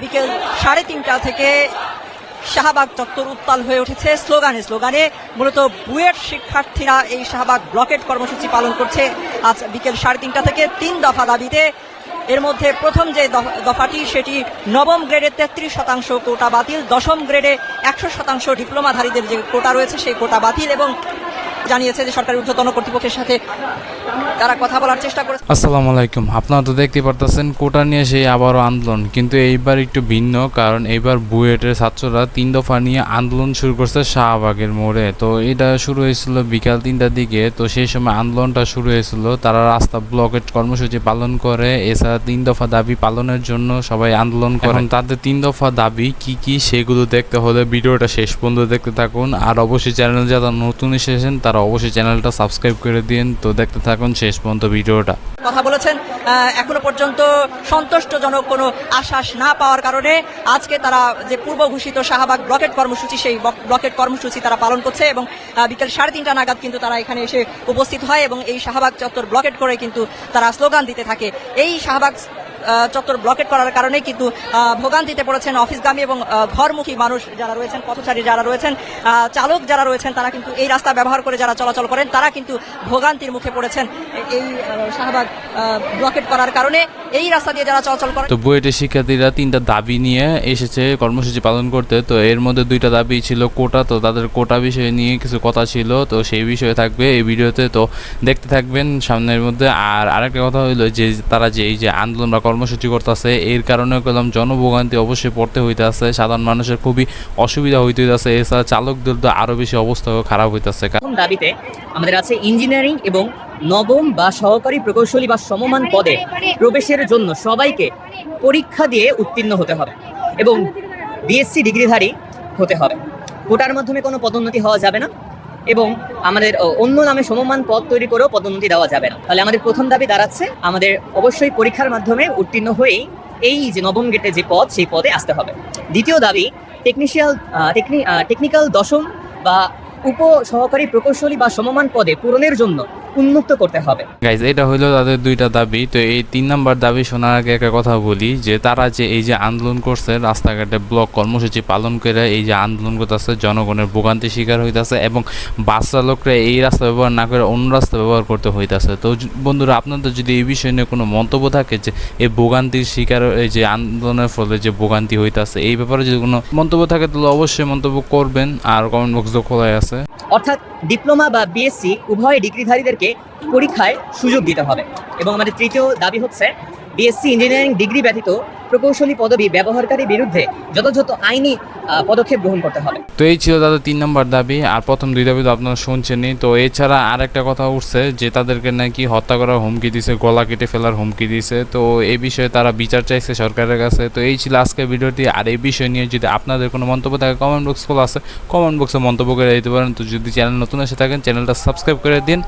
বিকেল সাড়ে তিনটা থেকে শাহবাগ চত্বর উত্তাল হয়ে উঠেছে স্লোগানে স্লোগানে। মূলত বুয়েট শিক্ষার্থীরা এই শাহবাগ ব্লকেট কর্মসূচি পালন করছে। আজ বিকেল সাড়ে তিনটা থেকে তিন দফা দাবিতে। এর মধ্যে প্রথম যে দফ- দফাটি সেটি নবম গ্রেডে তেত্রিশ শতাংশ কোটা বাতিল, দশম গ্রেডে একশো শতাংশ ডিপ্লোমাধারীদের যে কোটা রয়েছে সেই কোটা বাতিল এবং জানিয়েছে যে সরকারি ঊর্ধ্বতন কর্তৃপক্ষের সাথে তারা কথা বলার চেষ্টা করেছে। আসসালামু আলাইকুম। আপনারা তো দেখতে পারতেছেন কোটা নিয়ে সেই আবারও আন্দোলন কিন্তু এইবার একটু ভিন্ন কারণ এইবার বুয়েটের ছাত্ররা তিন দফা নিয়ে আন্দোলন শুরু করছে শাহবাগের মোড়ে। তো এটা শুরু হয়েছিল বিকাল তিনটার দিকে তো সেই সময় আন্দোলনটা শুরু হয়েছিল। তারা রাস্তা ব্লকেট কর্মসূচি পালন করে এছাড়া তিন দফা দাবি পালনের জন্য সবাই আন্দোলন করেন তাদের তিন দফা দাবি কি কি সেগুলো দেখতে হলে ভিডিওটা শেষ পর্যন্ত দেখতে থাকুন। আর অবশ্যই চ্যানেল যারা নতুন এসেছেন তারা অবশ্যই চ্যানেলটা সাবস্ক্রাইব করে দিন। তো দেখতে থাকুন শেষ পর্যন্ত ভিডিওটা। কথা বলেছেন এখনও পর্যন্ত সন্তুষ্টজনক কোনো আশ্বাস না পাওয়ার কারণে আজকে তারা যে পূর্ব ঘোষিত শাহবাগ ব্লকেট কর্মসূচি, সেই ব্লকেট কর্মসূচি তারা পালন করছে এবং বিকেল সাড়ে তিনটা নাগাদ কিন্তু তারা এখানে এসে উপস্থিত হয় এবং এই শাহবাগ চত্বর ব্লকেট করে কিন্তু তারা স্লোগান দিতে থাকে। এই শাহবাগ চত্বর ব্লকেট করার কারণে কিন্তু ভোগান্তিতে পড়েছেন অফিসগামী এবং ঘরমুখী মানুষ যারা রয়েছেন, পথচারী যারা রয়েছেন চালক যারা রয়েছেন, তারা কিন্তু এই রাস্তা ব্যবহার করে যারা চলাচল করেন, তারা কিন্তু ভোগান্তির মুখে পড়েছেন। এই শাহবাগ ব্লকেট করার কারণে এই রাস্তা দিয়ে যারা চলাচল করেন তো বুয়েটের শিক্ষার্থীরা তিনটা দাবি নিয়ে এসেছে কর্মসূচি পালন করতে। তো এর মধ্যে দুইটা দাবি ছিল কোটা, তো তাদের কোটা বিষয় নিয়ে কিছু কথা ছিল, তো সেই বিষয়ে থাকবে এই ভিডিওতে। তো দেখতে থাকবেন সামনের মধ্যে। আর আরেকটা কথা হইল যে তারা যে এই যে আন্দোলন বা কর্মসূচি করতেছে। এর কারণে কলম জনভোগান্তি অবশ্যই পড়তে হইতেছে। সাধারণ মানুষের খুবই অসুবিধা হইতে হইতেছে। এছাড়া চালকদের তো আরও বেশি অবস্থা খারাপ হইতেছে। দাবিতে আমাদের আছে ইঞ্জিনিয়ারিং এবং নবম বা সহকারী প্রকৌশলী বা সমমান পদে প্রবেশের জন্য সবাইকে পরীক্ষা দিয়ে উত্তীর্ণ হতে হবে এবং বিএসসি ডিগ্রিধারী হতে হবে। কোটার মাধ্যমে কোনো পদোন্নতি হওয়া যাবে না। এবং আমাদের অন্য নামে সমমান পদ তৈরি করেও পদোন্নতি দেওয়া যাবে না। তাহলে আমাদের প্রথম দাবি দাঁড়াচ্ছে, আমাদের অবশ্যই পরীক্ষার মাধ্যমে উত্তীর্ণ হয়েই এই যে নবম গেটে যে পদ, সেই পদে আসতে হবে। দ্বিতীয় দাবি টেকনিশিয়াল টেকনিক্যাল দশম বা উপ সহকারী প্রকৌশলী বা সমমান পদে পূরণের জন্য উন্মুক্ত করতে হবে। গাইজ এটা হলো তাদের দুইটা দাবি। তো এই তিন নাম্বার দাবি শোনার আগে একটা কথা বলি যে তারা যে এই যে আন্দোলন করছে রাস্তাঘাটে ব্লক কর্মসূচি পালন করে এই যে আন্দোলন করতেছে জনগণের ভোগান্তি শিকার হইতাছে এবং বাস চালকরা এই রাস্তা ব্যবহার না করে অন্য রাস্তা ব্যবহার করতে হইতাছে। তো বন্ধুরা আপনাদের যদি এই বিষয় নিয়ে কোনো মন্তব্য থাকে যে এই ভোগান্তির শিকার এই যে আন্দোলনের ফলে যে ভোগান্তি হইতাছে এই ব্যাপারে যদি কোনো মন্তব্য থাকে তাহলে অবশ্যই মন্তব্য করবেন। আর কমেন্ট বক্স খোলাই আছে। অর্থাৎ ডিপ্লোমা বা বিএসসি উভয় ডিগ্রিধারীদেরকে পরীক্ষায় সুযোগ দিতে হবে। এবং আমাদের তৃতীয় দাবি হচ্ছে বিএসসি ইঞ্জিনিয়ারিং ডিগ্রি ব্যতীত প্রকৌশলী পদবি ব্যবহারকারী বিরুদ্ধে যথাযথ আইনি পদক্ষেপ গ্রহণ করতে হবে। তো এই ছিল তাদের তিন নম্বর দাবি, আর প্রথম দুই দাবি তো আপনারা শুনছেনই। তো এছাড়া আর একটা কথা উঠছে যে তাদেরকে নাকি হত্যা করার হুমকি দিছে, গলা কেটে ফেলার হুমকি দিছে। তো এই বিষয়ে তারা বিচার চাইছে সরকারের কাছে। তো এই ছিল আজকের ভিডিওটি। আর এই বিষয় নিয়ে যদি আপনাদের কোনো মন্তব্য থাকে কমেন্ট বক্স খোলা আছে। কমেন্ট বক্সে মন্তব্য করে দিতে পারেন। তো যদি চ্যানেল নতুন এসে থাকেন চ্যানেলটা সাবস্ক্রাইব করে দিন।